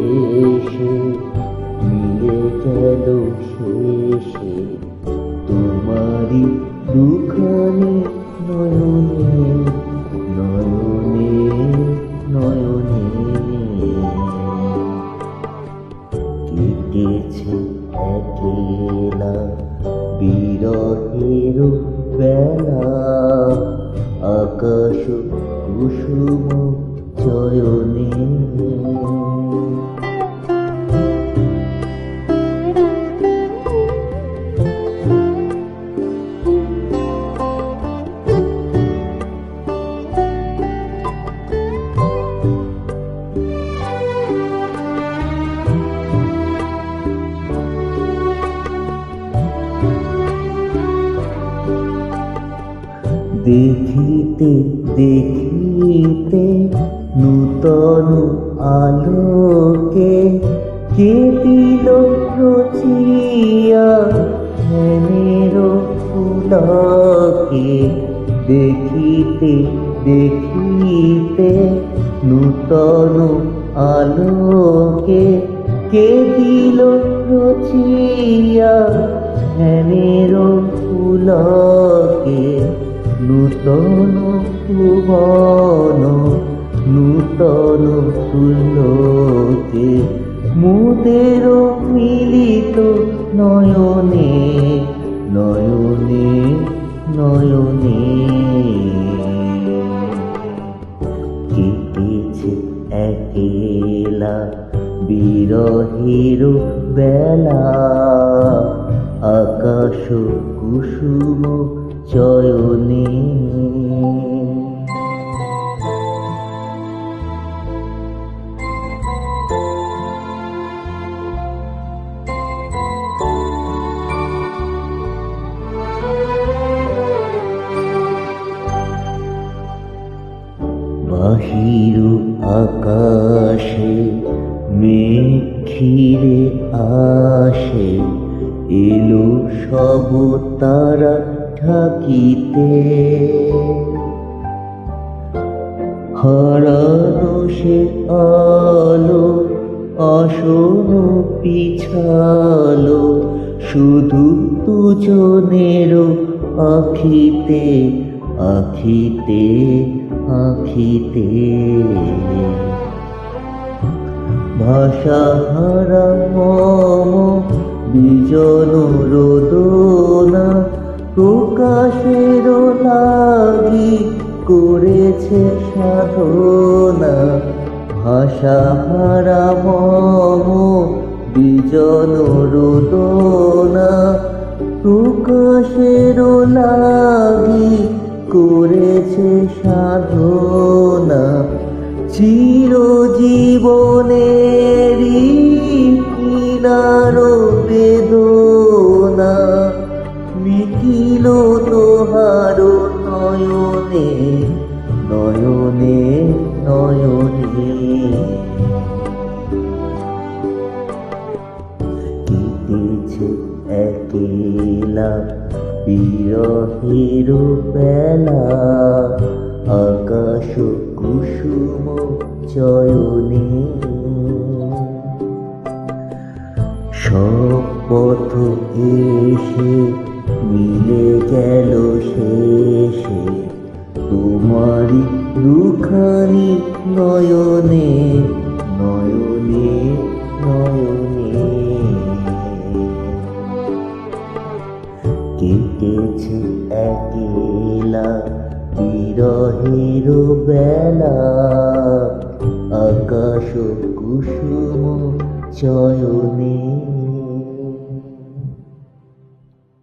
এসে মিলে গেল শেষে তোমারই দুখানি নয়নে নয়নে নয়নে কেটেছে একেলা বিরহের বেলা আকাশ কুসুম চয়নে দেখিতে দেখিতে নূতন আলোকে কে দিল রচিয়া ধ্যানের ফুলকে। দেখিতে দেখিতে নূতন আলোকে কে দিল রচিয়া ধ্যানের নূতন ভুবন নূতন তুল্যকে মুদের মিলিত নয়নে নয়নে নয়নে কেটেছে একেলা বিরহের বেলা আকাশ কুসুম চয়নে। বাহির আকাশে মেঘ ঘিরে আসে এলো সব তারা ঠাকিতে হারানো সে আলো, আসন পিছালো, শুধু দুজনের আখিতে আখিতে আখিতে। ভাষা হারা মম বিজন রোদনা প্রকাশের লাগি করেছে সাধনা। ভাষা হারা মম বিজন রোদনা প্রকাশের লাগি করেছে সাধনা। চিরজীবনেরই কেটেছে একেলা বিরহের বেলা আকাশ কুসুম চয়নে। সব পথ এসে মিলে গেল শেষে, তোমারই দুখানি নয়নে নয়নে বেলা আকাশ কুসুম চয়নে